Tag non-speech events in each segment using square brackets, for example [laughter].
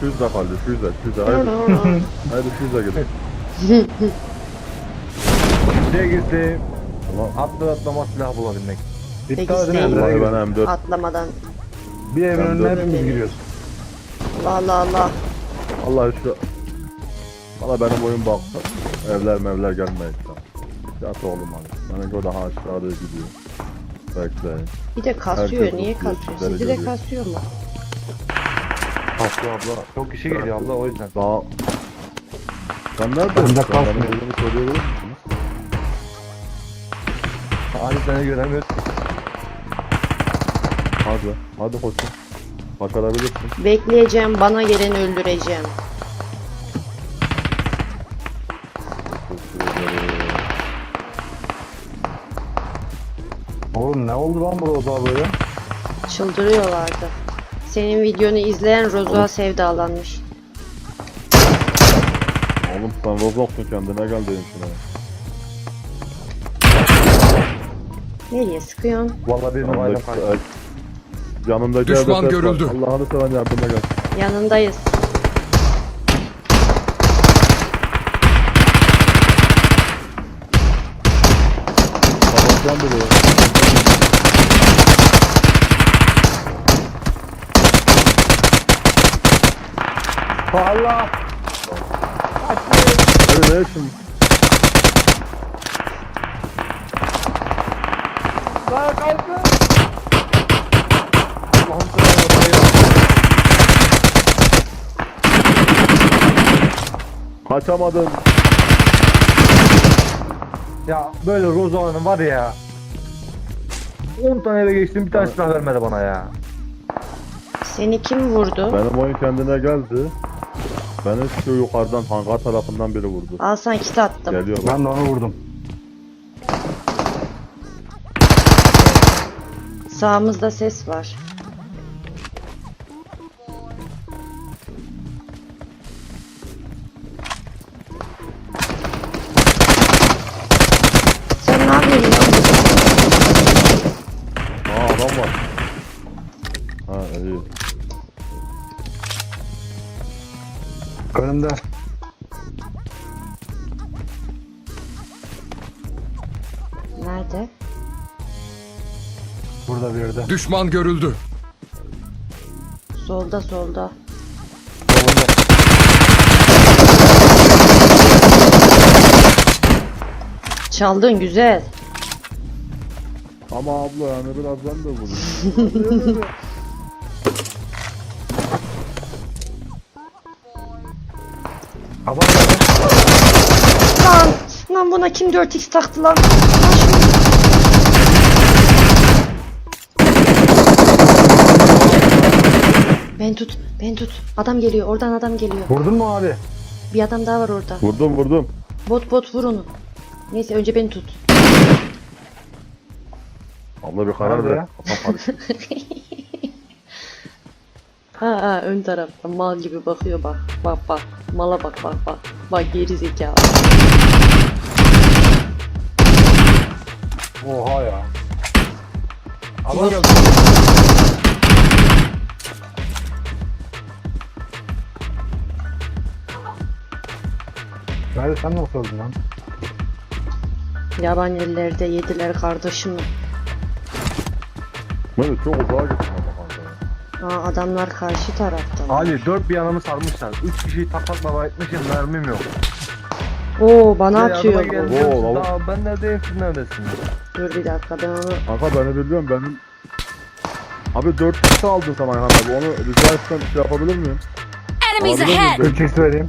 Füze kaldı. Füze, füze. Haydi, [laughs] haydi füze gidin. [laughs] Şey gitti. Tamam. Atlı atlama silah bulabilmek. İptal edin sen- evlere Vallahi ben M4 Atlamadan. Bir evin Ben önüne de- hepimiz giriyoruz. Allah Allah Allah. Allah şu Valla benim oyun baktı. Evler mevler gelmeyin. Yat oğlum hani. Benimki o daha aşağıda gidiyor. Bekleyin. Bir de kasıyor. Herkes Niye tutuyor, kasıyor? Sizi de görüyor. kasıyor mu? Aslı abla. Çok kişi geliyor abla o yüzden. Daha... Sen neredesin? Ben de yerimi söyleyebilir misiniz? Ali seni göremiyoruz. Hadi. Hadi koçum. Başarabilirsin. Bekleyeceğim. Bana geleni öldüreceğim. Oğlum ne oldu lan burada böyle? Çıldırıyorlardı. Senin videonu izleyen Rozo'a sevdalanmış. Oğlum sen Roblox'un kendine gel dedim şuna. Nereye sıkıyorsun? Valla bir numarayla Yanındaki, fark. e, yanındaki Düşman var. görüldü. Allah'ını seven yardıma gel. Yanındayız. Kapatacağım bile. Allah! Hadi ne şimdi? Lan kalkın! Allah'ım sana yapayım. Kaçamadın. Ya böyle Rozan'ın var ya. 10 tane eve geçtim bir tane silah vermedi bana ya. Seni kim vurdu? Benim oyun kendine geldi. Beni şu yukarıdan hangar tarafından biri vurdu. Al sana kit attım. Geliyor bak. Ben de onu vurdum. Sağımızda ses var. Burada bir yerde. Düşman görüldü. Solda solda. Solunda. Çaldın güzel. Ama abla yani biraz ben de vurayım. Adam nerede? Lan! Lan buna kim 4x taktı lan? Lan şunu- Ben tut, ben tut. Adam geliyor, oradan adam geliyor. Vurdun mu abi? Bir adam daha var orada. vurdum vurdum. Bot bot vur onu. Neyse önce beni tut. Abla bir karar Nerede ver. ya? Kafam karıştı. Ha ha ön tarafta mal gibi bakıyor bak. Bak bak. Mala bak bak bak. Bak geri zekalı. Oha ya. Adam geldi. Nerede sen nasıl öldün lan? Yaban ellerde yediler kardeşim. Böyle çok uzağa gittim ama kanka. Aa adamlar karşı tarafta. Ali dört bir yanımı sarmışlar. Üç kişiyi tak tak baba etmişim mermim yok. Oo bana Şey, atıyor Oo, Daha ben neredeyim siz neredesiniz? Dur bir dakika ben onu Kanka beni biliyorum benim... Abi 4 kişi aldın sen Ayhan abi. Onu rica etsem şey yapabilir miyim? Enemies Alabilir ahead! miyim? 3 x vereyim.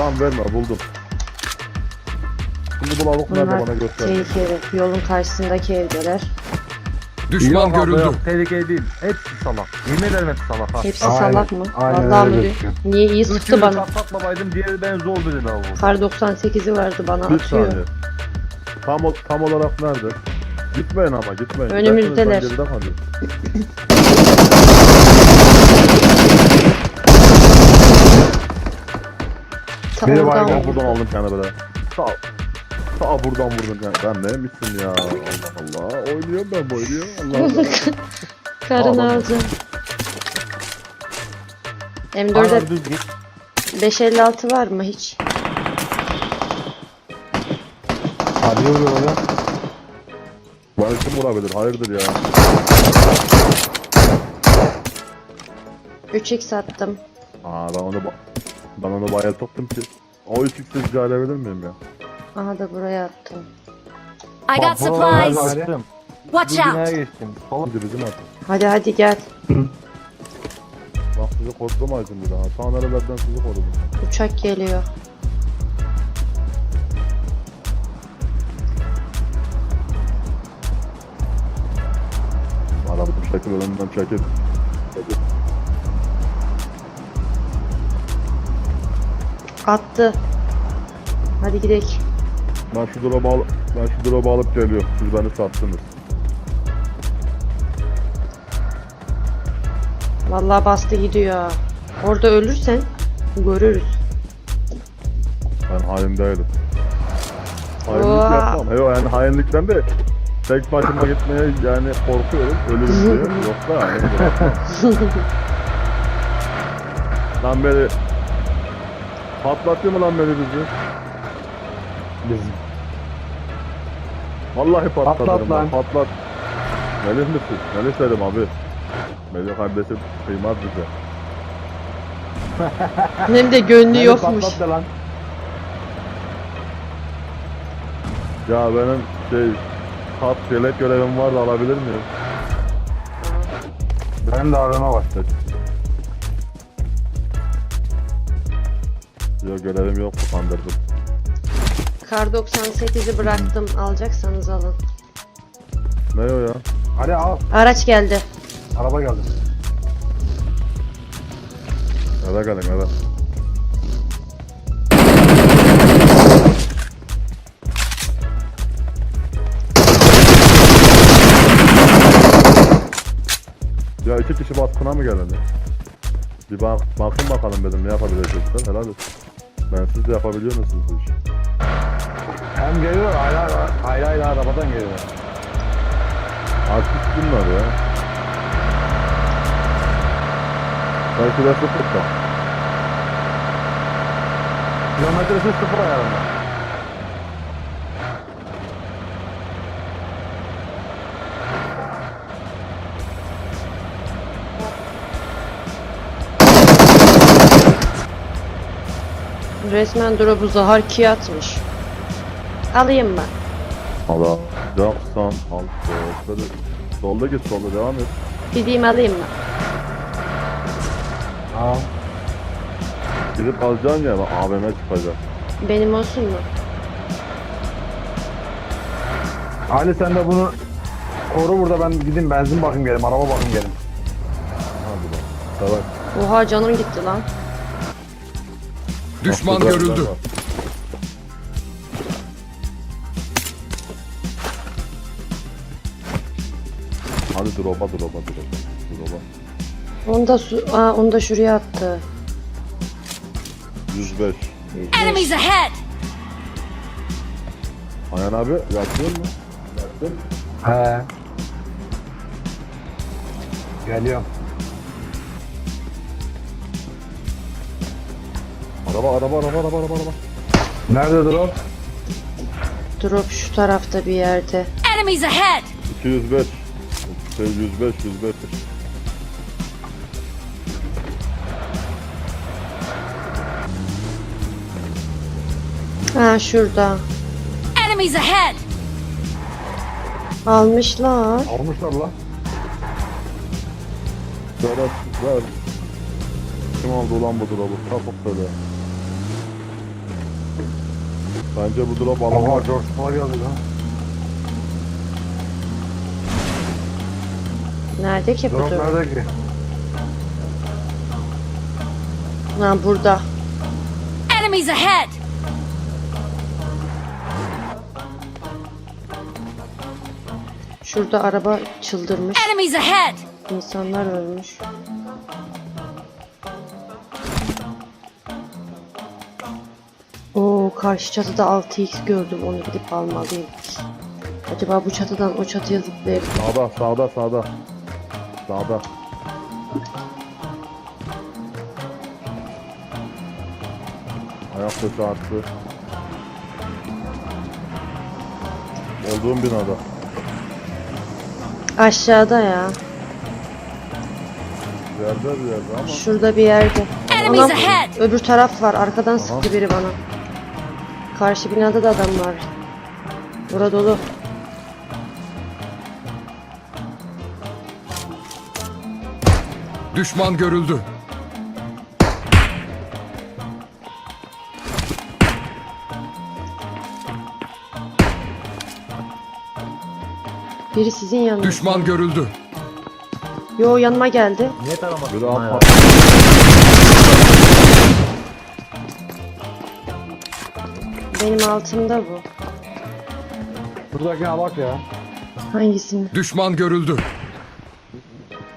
Tamam verme buldum. Şimdi bu lavuk nerede bunlar bana göster. tehlikeli. Yolun karşısındaki evdeler. Düşman Yok görüldü. yok, Tehlikeli değil. Hepsi salak. Yemin ederim hepsi salak ha. Hepsi Aynen, salak mı? aynen Vallahi öyle mi gözüküyor. Niye iyi sıktı Üçünü bana. tak tak babaydım diğeri ben zor bir vurdu. Kar 98'i vardı bana Bir atıyor. saniye. Tam, o- tam olarak nerede? Gitmeyin ama gitmeyin. Önümüzdeler. Giderseniz ben. Ta Biri oradan baygın, Ben buradan aldım kendi böyle. Sağ Sağ buradan vurdum yani. Ben neymişsin ya? Allah Allah. Oynuyorum ben bu oynuyor. Allah Allah. [laughs] karın Tamam. alacağım. M4'e Aynen düz git. 556 var mı hiç? Hadi oraya. Bana kim vurabilir? Hayırdır ya. 3x attım. Aa ben onu ba- ben onu bayılttım ki. O üç ikisi rica edebilir miyim ya? Aha da buraya attım. I got supplies. Watch out. geçtim. Sola Hadi bizim artık. Hadi hadi gel. Bak sizi korumayacağım bir daha. Sağ nerelerden sizi korudum. Uçak geliyor. Arabam çekil önümden çekil. Çekil. Attı. Hadi gidelim. Ben şu drop'u al ben şu drop'u alıp geliyorum. Siz beni sattınız. Vallahi bastı gidiyor. Orada ölürsen görürüz. Ben hain değilim. Hainlik Oha. yapmam. Yok yani hainlikten de tek başıma gitmeye yani korkuyorum. Ölürüm diye. [laughs] Yoksa yani. lan [laughs] beni patlatıyor mu lan beni bizi? Biz. Vallahi patlatırım. Patlat ben, lan. Patlat. Melih misin? Melih dedim abi. Melih kardeşim kıymaz bize. [laughs] Hem de gönlü yokmuş. patlat da lan. Ya benim şey kat yelek görevim var da alabilir miyim? Benim de arama var. Yok görevim yok kandırdım. Kar 98'i bıraktım. Alacaksanız alın. Ne o ya? Hadi al. Araç geldi. Araba geldi. Eve gelin eve. Ya iki kişi baskına mı geldi? Bir bak, bakın bakalım dedim ne yapabilecekler helal olsun. Ben siz de yapabiliyor musunuz bu işi? Hem geliyor ayrı, ayrı, ayrı arabadan geliyor. Artist bunlar ya. Belki de sıfır da. Kilometresi sıfır ayarında. Resmen drop'u Zahar Ki atmış. Alayım mı? Allah. Yapsan al. Şöyle solda git solda devam et. Gideyim alayım mı? Al. Gidip alacaksın ya AVM çıkacak. Benim olsun mu? Ali sen de bunu koru burada ben gideyim benzin bakayım gelin, araba bakayım gelin. Hadi bak. Oha canım gitti lan. Düşman görüldü. Hadi drop'a drop'a drop'a. Drop'a. Onu da su Aa, onu da şuraya attı. 105. Enemies ahead. Ayhan abi yapıyor mu? Yaptın. He. Geliyorum. Araba araba araba araba araba araba. Nerededir o? Drop şu tarafta bir yerde. Enemies ahead. 205. Şey 105 105. Ha şurada. Enemies ahead. Almışlar. Almışlar lan. Ver ver. Kim aldı ulan bu drop'u? Kapıp söyle. Bence bu drop Aha alamaz. George Floyd geldi lan. Nerede ki bu Drop drop? nerede ki? Ha burada. Enemies ahead. Şurada araba çıldırmış. Enemies ahead. İnsanlar ölmüş. Oo karşı çatıda 6x gördüm. Onu gidip almalıyım. Acaba bu çatıdan o çatıya zıplayıp Sağda sağda sağda. Sağda. Silah sesi arttı. Olduğum binada. Aşağıda ya. Bir yerde bir yerde ama. Şurada bir yerde. Anam, öbür taraf var. Arkadan sıktı biri bana. Karşı binada da adam var. Bura dolu. Düşman görüldü. Biri sizin yanınızda. Düşman görüldü. Yo yanıma geldi. Niye taramadın? Biri bana ya? Benim altımda bu. Buradakine bak ya. Hangisini? Düşman görüldü.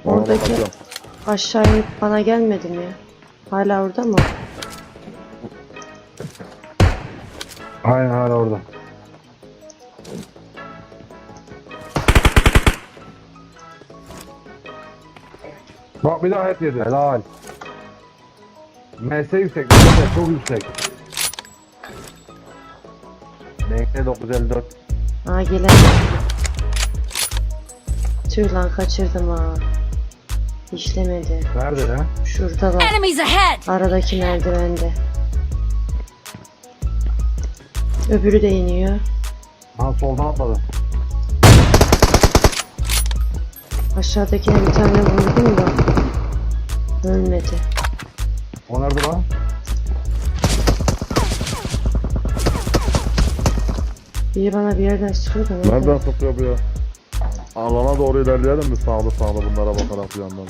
Oradaki bakacağım. aşağı inip bana gelmedi mi? Hala orada mı? Aynen hala orada. Bak bir daha et yedi. Helal. MS yüksek. MS çok yüksek. Renkli 954. Aa gelen. Tüh lan kaçırdım ha. İşlemedi. Nerede lan? Şurada var. Enemies ahead! Aradaki merdivende. Öbürü de iniyor. Ha soldan atladı. Aşağıdakine bir tane vurdum da. Ölmedi. O nerede lan? Biri bana bir yerden sıkıyor da. Nereden sokuyor bu ya? Alana doğru ilerleyelim mi sağlı sağlı bunlara bakarak bir yandan.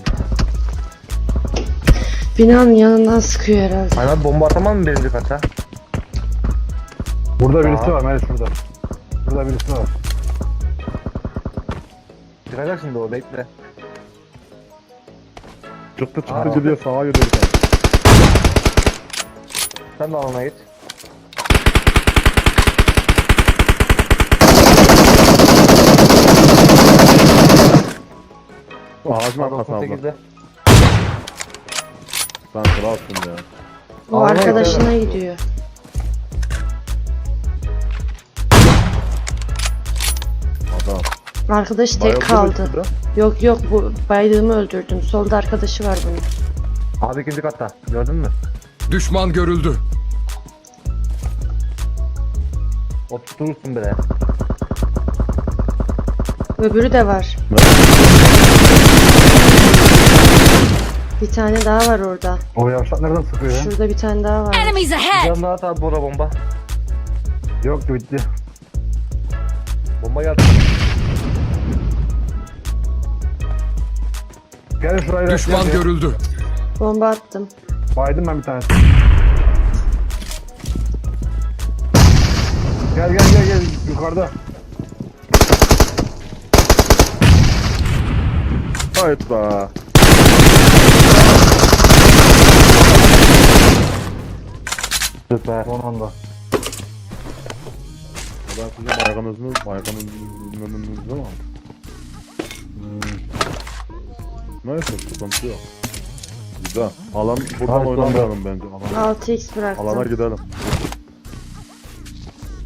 Binanın yanından sıkıyor herhalde. Aynen bomba atamam mı birinci kata? Burada birisi var Melis şurada. Burada birisi var. Çıkacak şimdi o bekle. Çıktı çıktı Aa. gidiyor sağa gidiyor. Sen de alana git. Ağacın arkasına abla. 98'de. Sen kralsın ya. O arkadaşına gidiyor. Adam. Arkadaş tek Bayıldı kaldı. Yok yok bu baydığımı öldürdüm. Solda arkadaşı var bunun. Abi ikinci katta. Gördün mü? Düşman görüldü. Oturtursun bile. Öbürü de var. Bir tane daha var orada. O yavşak nereden sıkıyor ya? Şurada bir tane daha var. Enemies ahead! Can daha tabi bora bomba. Yok bitti. Bomba geldi. Gel şuraya. Düşman gel, gel. görüldü. Bomba attım. Baydım ben bir tanesi. Gel gel gel gel yukarıda. Hayt Süper. Son anda. Ben sizin baygınızı, baygınızı mı? Hmm. Neyse sıkıntı yok. Güzel. Alan buradan oynamayalım bence. Alan, 6x bıraktım. alana gidelim.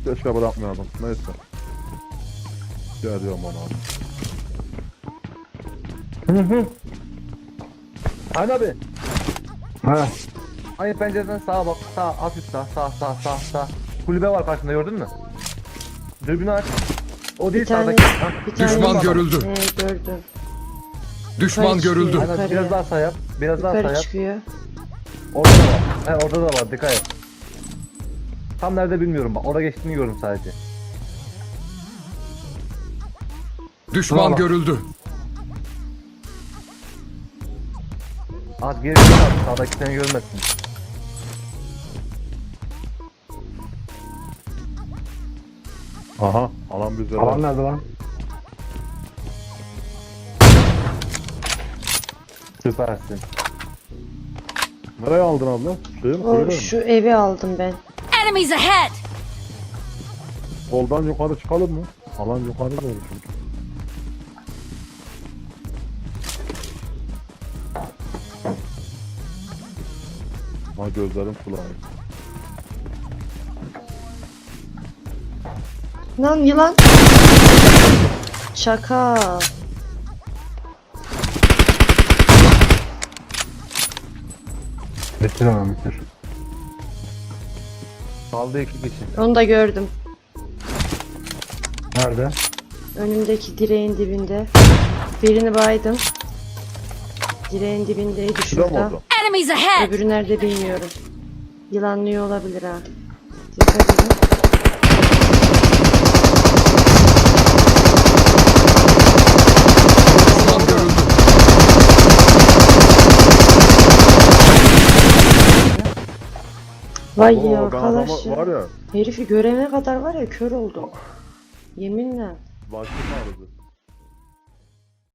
Keşke bırakmayalım. Neyse. Geliyorum ona. Hani abi? He. Aynı pencereden sağa bak. Sağ, hafif sağ, sağ, sağ, sağ, sağ. Kulübe var karşında gördün mü? Dürbünü aç. O değil Bir tane, sağdaki. Ha. bir tane Düşman görüldü. Ee, gördüm. Düşman görüldü. Aynen biraz daha sağ yap. Biraz daha sağ Yukarı yap. çıkıyor. Orada da var. He orada da var. Dikkat et. Tam nerede bilmiyorum bak. Orada geçtiğini gördüm sadece. Düşman Tamam. görüldü. Az geri abi. Sağdaki seni görmesin. Aha. Alan bize. Alan nerede lan? Süpersin. Nereye aldın abla? Şey mi? O Kuyruğu mu? şu evi aldım ben. Enemies ahead! Soldan yukarı çıkalım mı? Alan yukarı doğru çünkü. Ha gözlerim kulağım. Lan yılan. Şaka. Bitir hemen bitir. Kaldı iki kişi. Onu da gördüm. Nerede? Önümdeki direğin dibinde. Birini baydım. Direğin dibindeydi Şurada mı şurada. oldu? Enemies ahead! Öbürü nerede bilmiyorum. Yılanlıyor olabilir ha. Dikkat edin. Düşman görüldü. Vay Oo, ya ben arkadaş ya. var ya. Herifi görene kadar var ya kör oldum. Yeminle. Başım ağrıdı.